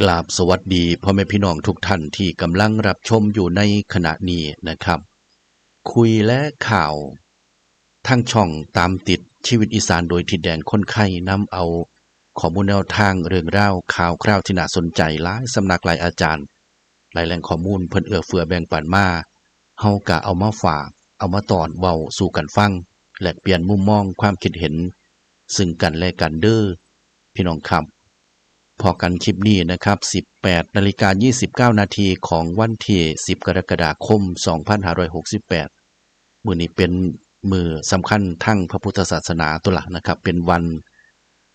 กราบสวัสดีพ่อแม่พี่น้องทุกท่านที่กำลังรับชมอยู่ในขณะนี้นะครับ คุยและข่าว ทั้งช่องตามติดชีวิตอีสานโดยทิดแดนคนไข้นำเอาข้อมูลแนวทางเรื่องราวข่าวคราวที่น่าสนใจหลายสำนักหลายอาจารย์ หลายแหล่งข้อมูลเพิ่นเอื้อเฟือแบ่งปันมาเฮากะเอามาฝาก เอามาตอนเว้าสู่กันฟัง แลกเปลี่ยนมุมมองความคิดเห็น ซึ่งกันและกันเด้อพี่น้องครับพอกันคลิปนี้นะครับ 18นาฬิกา29 นาทีของวันที่ 10 กรกฎาคม 2568 มือนี้เป็น มือสำคัญทั้งพระพุทธศาสนาตัวลักนะครับ เป็นวัน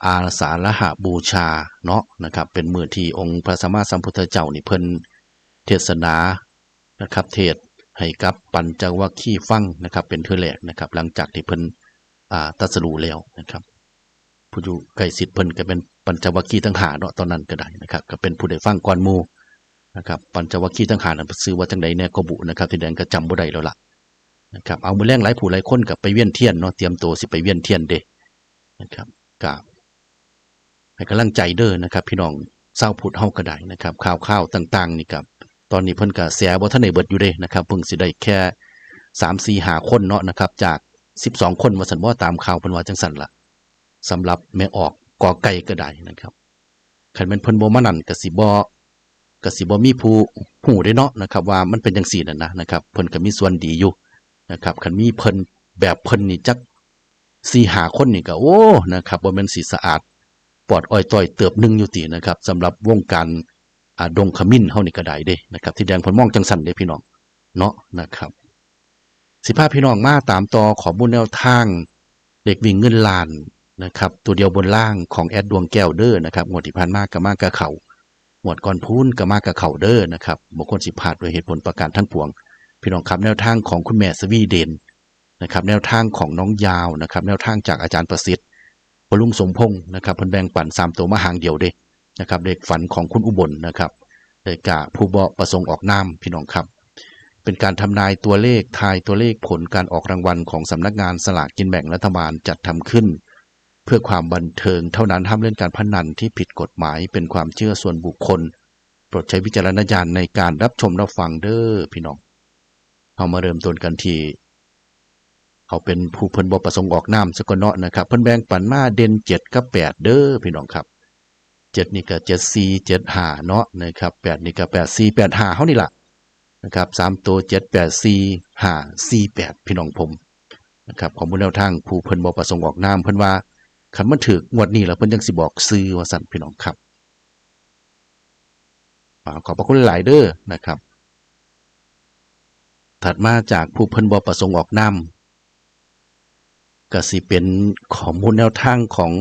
อาสาฬหบูชาเนาะนะครับ เป็นมือที่องค์พระสัมมาสัมพุทธเจ้านี่เพิ่นเทศนานะครับเทศให้กับปัญจวัคคีย์ฟังนะครับ เป็นเทือแรกนะครับ หลังจากที่เพิ่นอ่าตัสรูแล้วนะครับผู้อยู่ใกล้ชิดเพิ่นก็เป็นปัญจวัคคีย์ทั้งหาเนาะตอนนั้นก็ได้นะครับ ก็เป็นผู้ได้ฟังก่อนมูนะครับปัญจวัคคีย์ทั้งหานั้นซื้อว่าจังใดแน่ก็บุนะครับที่แดงก็จำบ่ได้แล้วล่ะ นะครับเอามือแรงหลายผู้หลายคนกับไปเวียนเทียนเนาะเตรียมตัวสิไปเวียนเทียนเด้นะครับก็ให้กำลังใจเด้อนะครับ พี่น้องเศร้าพุทธเฮาก็ได้นะครับ ข่าวข่าวต่าง ๆ นี่ครับตอนนี้เพิ่นก็แสบ่ทันได้เบิดอยู่เด้นะครับเพิ่งสิได้แค่3 4 5คนเนาะนะครับ จาก12คนว่าซั่นบ่าตามข่าวเพิ่นว่าจังซั่นละสำหรับแม่ออกกอไก่ก็ได้นะครับคันเป็นเพิ่นบ่มานั่นก็สิบ่ก็สิบ่มีผู้ฮู้ได้เนาะนะครับ ว่ามันเป็นจังซี่นั่นนะนะครับเพิ่นก็มีส่วนดีอยู่ นะครับคันมีเพิ่นแบบเพิ่นนี่จัก4 5คนนี่ก็โอ้นะครับบ่แม่นสิสะอาดปลอดอ้อยต้อยเติบหนึ่งอยู่ตินะครับสำหรับวงการอ่าดงขมิ้นเฮานี่ก็ได้เด้นะครับ ที่แดงเพิ่นมองจังซั่นเด้พี่น้องเนาะนะครับ สิพาพี่น้องมาตามต่อขอมูลแนวทาง เด็กวิ่งเงินล้านนะครับ ตัวเดียวบนล่างของแอดดวงแก้วเด้อนะครับงวดที่ผ่านมาก็มากกับเขางวดก่อนพูนก็มากกับเขาเด้อนะครับบุคคลสิพลาดโดยเหตุผลประการทั้งปวง พี่น้องครับแนวทางของคุณแม่สวีเดนนะครับแนวทางของน้องยาวนะครับแนวทางจากอาจารย์ประสิทธิ์ปลุงสมพงศ์นะครับพิ่นแบงปั่นสามตัวมาหางเดียวเด้นะครับเด็กฝันของคุณอุบลนะครับเด็กกะผู้บ่ประสงค์ออกนามพี่น้องครับ เป็นการทำนายตัวเลขทายตัวเลขผลการออกรางวัลของสำนักงานสลากกินแบ่งรัฐบาลจัดทำขึ้น เพื่อความบันเทิงเท่านั้นห้ามเล่นการพนันที่ผิดกฎหมายเป็นความเชื่อส่วนบุคคล โปรดใช้วิจารณญาณในการรับชมรับฟังเด้อพี่น้อง เอามาเริ่มต้นกันที่เอาเป็นผู้เพิ่นบ่ประสงค์ออกนามสกนเนาะนะครับ เพิ่นแบ่งปันมาเด่น7กับ8เด้อพี่น้องครับ7นี่ก็7 4 7 5เนาะนะครับ8นี่ก็8 4 8 5เฮานี่ล่ะนะครับ3ตัว7 8 4 5 4 8พี่น้องผมนะครับของมูลแนวทางผู้เพิ่นบ่ประสงค์ออกนามเพิ่นว่าคันมันถึกงวดนี้แล้วเพิ่นจังสิบอกซื้อว่าสั่นพี่น้องครับอ่าขอบพระคุณหลายเด้อนะครับ ถัดมาจากผู้เพิ่นบ่ประสงค์ออกนามก็สิเป็นข้อมูลแนวทางของ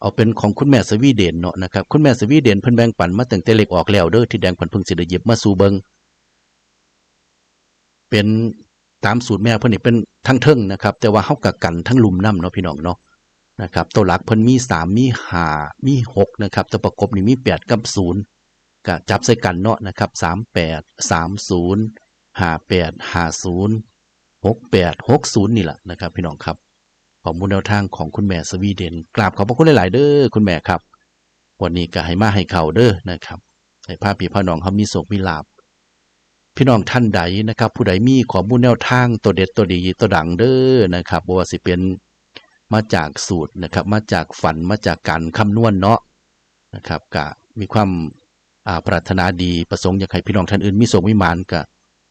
เอาเป็นของคุณแม่สวีเดนเนาะนะครับคุณแม่สวีเดนเพิ่นแบ่งปันมาตั้งแต่เล็กออกแล้วเด้อที่แดงเพิ่นพิ่งสิได้หยิบมาสู่เบิงเป็นตามสูตรแม่เพิ่นนี่เป็นทั้งเทิงนะครับ แต่ว่าเฮากักกันทั้งลุมน้ำเนาะพี่น้องเนาะนะครับตัวหลักเพิ่นมี3มี5มี6นะครับตัวประกบนี่มี8กับ0ก็จับใส่กันเนาะนะครับ38 30 58 50 68 60นี่ หาแปดหาศูนย์หกแปดหกศูนย์นี่แหละนะครับ พี่น้องครับขอมูลแนวทางของคุณแม่สวีเดนกราบขอบพระคุณหลาย ๆ เด้อคุณแม่ครับ วันนี้ก็ให้มาให้เขาเด้อนะครับให้พาพี่พ่อน้องเขามีโศกมีลาบพี่น้องท่านใดนะครับ ผู้ใดมีขอมูลแนวทางตัวเด็ดตัวดีตัวดังเด้อนะครับบ่ว่าสิเป็นมาจากสูตรนะครับ มาจากฝันมาจากการคำนวณเนาะนะครับกะมีความอ่าปรารถนาดีประสงค์อยากให้พี่น้องท่านอื่นมีโศกวิมานกะ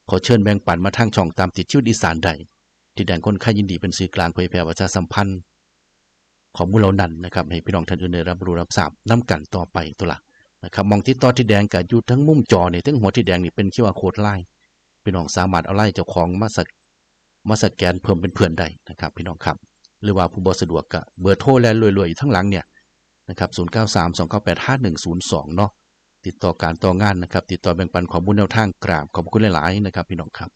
ขอเชิญแบ่งปันมาทางช่องตามติดชีวิตอีสานใดที่แดนคนไข้ยินดีเป็นสื่อกลางเผยแพร่ประชาสัมพันธ์ของมูลเหล่านั้นนะครับให้พี่น้องท่านอื่นได้รับรู้รับทราบน้กันต่อไปตัวละนะครับมองที่ต่อที่แดงกับยู่ทั้งมุมจอเนี่ยทั้งหัวที่แดงนี่เป็นคิวอาโคดไลน์พี่น้องสามารถเอาไล่เจ้าของมาสกมาสแกนเพิ่มเป็นเพื่อนได้นะครับ พี่น้องครับ หรือว่าผู้บริสะดวกก็เบอร์โทรและรวยๆอยู่ทั้งหลังเนี่ยนะครับ093 298 5102เนาะ ติดต่อการต่องานนะครับ ติดต่อแบ่งปันข้อมูลแนวทางกราบขอบคุณหลาย ๆ นะครับ พี่น้องครับ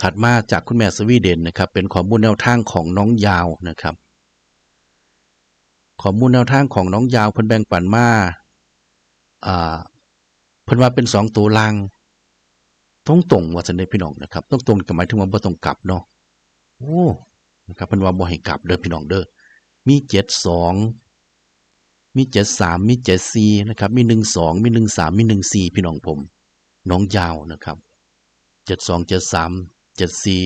ถัดมาจากคุณแม่สวีเดนนะครับ เป็นข้อมูลแนวทางของน้องยาวนะครับข้อมูลแนวทางของน้องยาวเพิ่นแบ่งปันมาอ่าเพิ่นว่าเป็นสองตัวล่างตรงตรงว่าสันเดพี่น้องนะครับตรงตรงๆก็หมายถึงว่าบ่ต้องกลับเนาะโอ้นะครับเพิ่นว่าบ่ให้กลับเด้อพี่น้องเด้อมีเจ็ดสอง มีเจ็ดสามมีเจ็ดสี่นะครับมีหนึ่งสองมีหนึ่งสามมีหนึ่งสี่พี่น้องผมน้องยาวนะครับเจ็ดสองเจ็ดสามเจ็ดสี่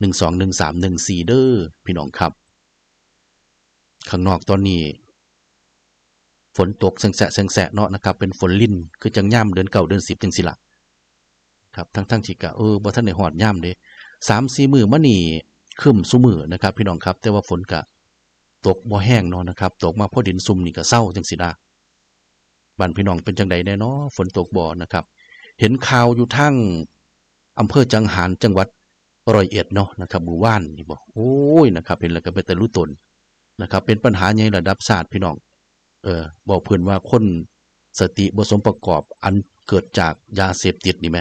หนึ่งสองหนึ่งสามหนึ่งสี่เด้อพี่น้องครับ ข้างนอกตอนนี้ ฝนตกแสงแสงแสเนาะนะครับ เป็นฝนลิ่นคือจังย่ำเดือนเก่าเดือนสิบจังสิละครับทั้งทั้งชิกะเออบ่ท่านได้หอดย่ำเด้สามสี่มือมะนี่ครึมซุมือนะครับ พี่น้องครับ แต่ว่าฝนกะ ตกบ่แห้งเนาะนะครับ ตกมาพอดินซุ่มนี่ก็เศร้าจังสิละบ้านพี่น้องเป็นจังใดแน่เนาะฝนตกบ่นะครับ เห็นข่าวอยู่ทั้งอำเภอจังหารจังหวัดร้อยเอ็ดเนาะนะครับหมู่บ้านนี่บอกโอ้ยนะครับเห็นแล้วก็เป็นแต่รู้ตนนะครับ เป็นปัญหาใหญ่ระดับชาติพี่น้อง เออบอกเพื่อนว่าคนสติบสมประกอบอันเกิดจากยาเสพติดนี่ไหม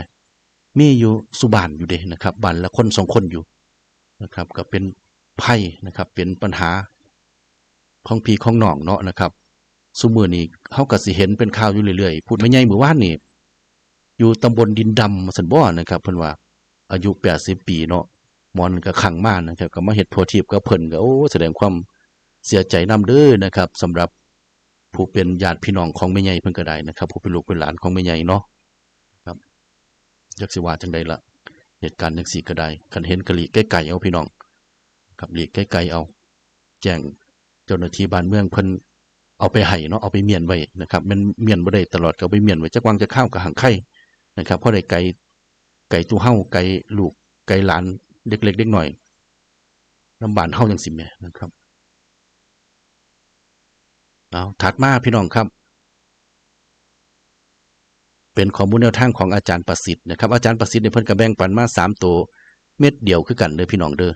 มีอยู่สุบานอยู่เด้นะครับบ้านละคนสองคนอยู่นะครับ ก็เป็นไพ่นะครับ เป็นปัญหา ของพี่ของน้องเนาะนะครับสุมือนี้เขาก็สิเห็นเป็นข่าวอยู่เรื่อยๆพูดไม่ใหญ่มือว่านนี่อยู่ตำบลดินดำสันบ่อนะครับเพิ่นว่า อายุ80ปีเนาะมอนก็ขังมากนะครับ ก็มาเฮ็ดโพธิบก็เพิ่นก็โอ้แสดงความเสียใจนำเด้อนะครับสำหรับผู้เป็นญาติพี่น้องของแม่ใหญ่เพิ่นก็ได้นะครับ ผู้เป็นลูกเป็นหลานของแม่ใหญ่เนาะครับจักสิว่าจังใดละเหตุการณ์จังซี่ก็ได้คันเห็นกะหลีใกล้ๆเอาพี่น้อง ครับหลีใกล้ๆเอา แจ้ง จ้าหน้าที่บ้านเมืองเพิ่นเอาไปให้เนาะเอาไปเมียนไว้นะครับมันเมียนบ่ได้ตลอดก็เอาไปเมียนไว้จักวางจะข้าวกับหางไข่นะครับเพราะได้ไก่ไก่ตู้เฮาไก่ลูกไก่หลานเด็กๆเด็กหน่อยลำบานเฮาจังสิแม่นะครับเอาถัดมาพี่น้องครับ เป็นข้อมูลแนวทางของอาจารย์ประสิทธิ์นะครับอาจารย์ประสิทธิ์เนี่ยเพิ่นก็แบ่งปันมาสามตัวเม็ดเดียวคือกันเด้อพี่น้องเด้อ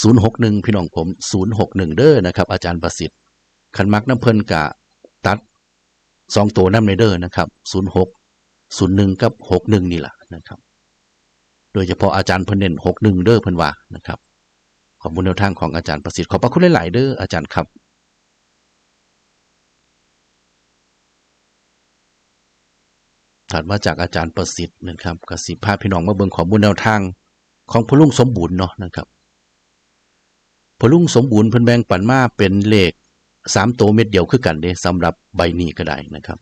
ศูนย์หกหนึ่งพี่น้องผมศูนย์หกหนึ่งเด้อนะครับ อาจารย์ประสิทธิ์ขันมักน้ำเพลินกะตัดสองตัวน้ำในเด้อนะครับศูนย์หกศูนย์หนึ่งกับหกหนึ่งนี่แหละนะครับ โดยเฉพาะอาจารย์เพนเน้นหกหนึ่งเด้อเพิ่นว่านะครับขอบคุณแนวทางของอาจารย์ประสิทธิ์ขอบพระคุณหลายๆเด้ออาจารย์ครับถัดมาจากอาจารย์ประสิทธิ์นะครับกสิภาพพี่น้องมาเบิ่งข้อมูลแนวทางของพลุงสมบูรณ์เนาะนะครับ พลุงสมบูรณ์เพิ่นแบ่งปันมาเป็นเลขสามตัวเม็ดเดียวคือกันเด้สำหรับใบนี้ก็ได้นะครับ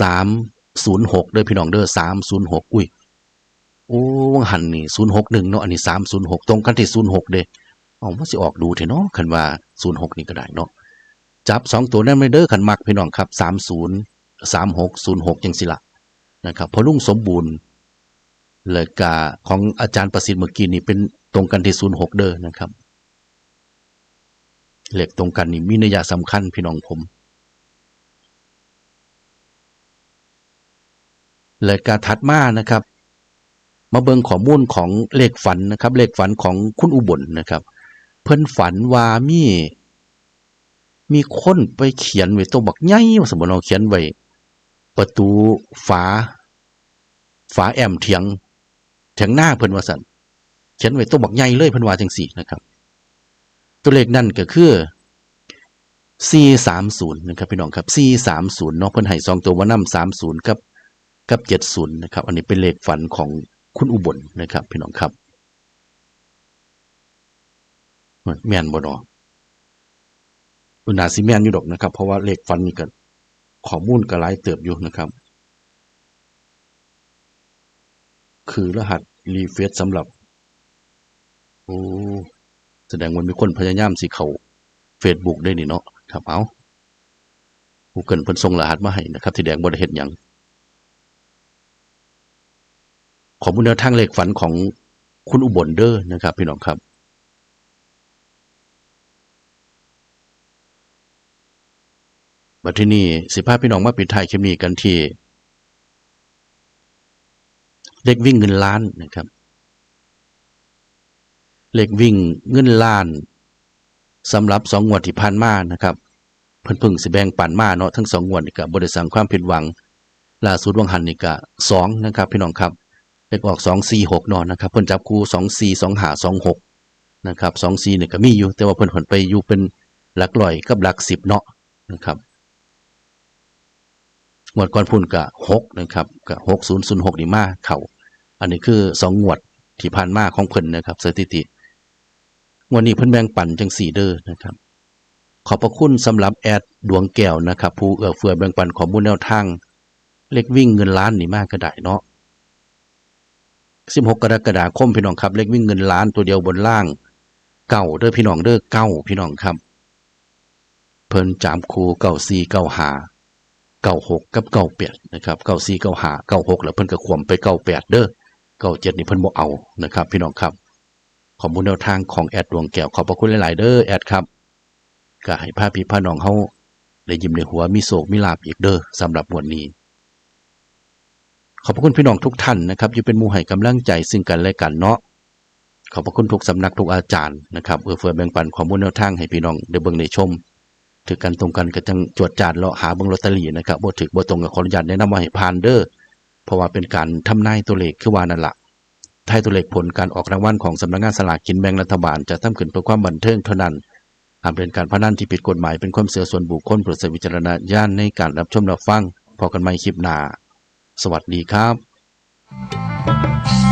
สามศูนย์หกเด้อพี่น้องเด้อสามศูนย์หกอุ้ยโอ้วังหันนี่ศูนย์หกหนึ่งเนาะอันนี้สามศูนย์หกตรงกันที่ศูนย์หกเด้เอาว่าสิออกดูเถอะเนาะคันว่าศูนย์หกนี่ก็ได้เนาะจับสองตัวนั้นไม่เด้อคันมักพี่น้องครับสามศูนย์สามหกศูนย์หกจังสิละนะครับพอลุงสมบูรณ์ เลยกาของอาจารย์ประสิทธิ์เมื่อกี้นี่เป็นตรงกันที่ศูนย์หกเด้อนะครับ เหลขตรงกันนี่มีนัยสำคัญพี่น้องผม เลยกาถัดมานะครับ มาเบิงข้อมูลของเลขฝันนะครับ เลขฝันของคุณอุบลนะครับ เพิ่นฝันว่ามีมีคนไปเขียนไว้ตัวบักใหญ่สมมุติเราเขียนไว้ประตูฝา ฝาแอมเถียง ถียงหน้าเพิ่นว่าสันเขียนไว้ตัวบักใหญ่เลยเพิ่นว่าจังสี่นะครับ ตัวเลขนั่นก็คือ 430 นะครับพี่น้องครับ 430เนาะเพิ่นให้สองตัวว่านำ30กับกับเจ็ดศูนย์นะครับ อันนี้เป็นเลขฝันของคุณอุบลนะครับ พี่น้องครับแม่นบ่เนาะอุนาสิแม่นอยู่ดอกนะครับ เพราะว่าเลขฝันนี่ก็ข้อมูลก็หลายเติบอยู่นะครับ คือรหัสรีเฟซสำหรับ โอ้แสดงว่ามีคนพยายามสิเขา Facebook ได้นี่เนาะครับเอา Google เพิ่นส่งรหัสมาให้นะครับที่แดงบ่ได้เฮ็ดหยังขอมูลแนวทางเลขฝันของคุณอุบลเดอร์นะครับ พี่น้องครับบัดที่นี่สิภาพพี่น้องมาปิดท้ายคลิปนี้กันที่ เลขวิ่งเงินล้านนะครับ เลขวิ่งเงินล้านสำหรับสองงวดที่ผ่านมานะครับ เพิ่นเพิ่งสิแบ่งปันมาเนาะทั้งสองงวดนี่ก็บ่ได้สร้างความผิดหวังล่าสุดวังหันนี่ก็2นะครับ พี่น้องครับเลขออก2 4 6เนาะนะครับ เพิ่นจับคู่2 4 2 5 2 6นะครับ2 4นี่ก็มีอยู่ แต่ว่าเพิ่นเพิ่นไปอยู่เป็นหลักร้อยกับหลัก10เนาะนะครับงวดก่อนพุ่นก็6นะครับก็6006นี่มาเข้า อันนี้คือสองงวดที่ผ่านมาของเพิ่นนะครับ สถิติวันนี้เพิ่นแบ่งปันจังสี่เด้อนะครับ ขอบพระคุณสำหรับแอดดวงแก้วนะครับ ผู้เอื้อเฟื้อแบ่งปันข้อมูลแนวทางเล็กวิ่งเงินล้านนี่มากก็ได้เนาะ16 กรกฎาคมพี่น้องครับ เล็กวิ่งเงินล้านตัวเดียวบนล่างเก้าเด้อพี่น้องเด้อเก้าพี่น้องครับ เพิ่นจามคูเก้าสี่เก้าหาเก้าหกกับเก้าแปดนะครับเก้าสี่เก้าหาเก้าหกแล้วเพิ่นก็ขวมไปเก้าแปดเด้อ เก้าเจ็ดนี่เพิ่นบ่เอานะครับ พี่น้องครับขอมูลแนวทางของแอดดวงแก้วขอบพระคุณหลาย ๆ เด้อแอดครับก็ให้พาพี่พาน้องเฮาได้ยิ้มในหัวมีโศกมีลาบอีกเด้อสำหรับวันนี้ ขอบพระคุณพี่น้องทุกท่านนะครับอยู่เป็นมูให้กำลังใจซึ่งกันและกันเนาะขอบพระคุณทุกสำนักทุกอาจารย์นะครับเอื้อเฟื้อแบ่งปันข้อมูลแนวทางให้พี่น้องได้เบิ่งได้ชมถือกันตรงกันก็จังจวดจาดเลาะหาเบิ่งลอตเตอรี่นะครับบ่ถึกบ่ตรงกับขออนุญาตแนะนำว่าให้ผ่านเด้อ เพราะว่าเป็นการทำนายตัวเลขคือว่านั่นละท้ายตัวเลขผลการออกรางวัลของสำนักงานสลากกินแบ่งรัฐบาลจะทำขึ้นเพื่อความบันเทิงเท่านั้นหากเป็นการพนันที่ผิดกฎหมายเป็นความเสียส่วนบุคคลโปรดใช้วิจารณญาณในการรับชมรับฟังพอกันใหม่คลิปหน้า สวัสดีครับ